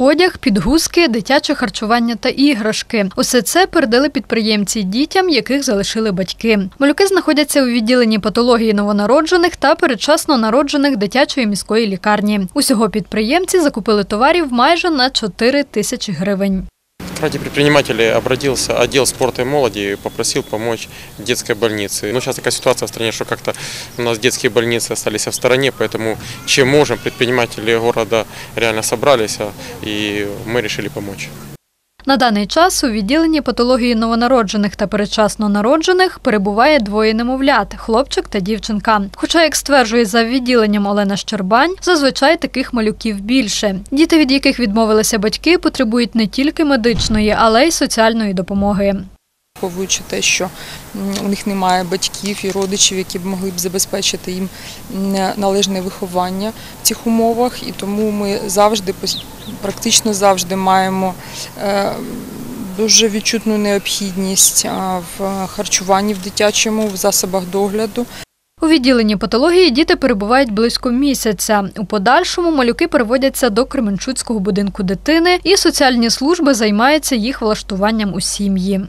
Одяг, підгузки, дитяче харчування та іграшки. Усе це передали підприємці дітям, яких залишили батьки. Малюки знаходяться у відділенні патології новонароджених та передчасно народжених дитячої міської лікарні. Усього підприємці закупили товарів майже на 4 тисячі гривень. Ради предпринимателей обратился отдел спорта и молоди и попросил помочь детской больнице. Ну, сейчас такая ситуация в стране, что как-то у нас детские больницы остались в стороне, поэтому чем можем, предприниматели города реально собрались, а, и мы решили помочь. На даний час у відділенні патології новонароджених та передчасно народжених перебуває двоє немовлят хлопчик та дівчинка. Хоча, як стверджує за відділенням Олена Щербань, зазвичай таких малюків більше. Діти, від яких відмовилися батьки, потребують не тільки медичної, але й соціальної допомоги. Враховуючи те, що у них немає батьків і родичів, які б могли б забезпечити їм належне виховання в цих умовах, і тому ми завжди, практично завжди маємо е, дуже відчутну необхідність в харчуванні в дитячому, в засобах догляду. У відділенні патології діти перебувають близько місяця. У подальшому малюки переводяться до Кременчуцького будинку дитини, і соціальні служби займаються їх влаштуванням у сім'ї.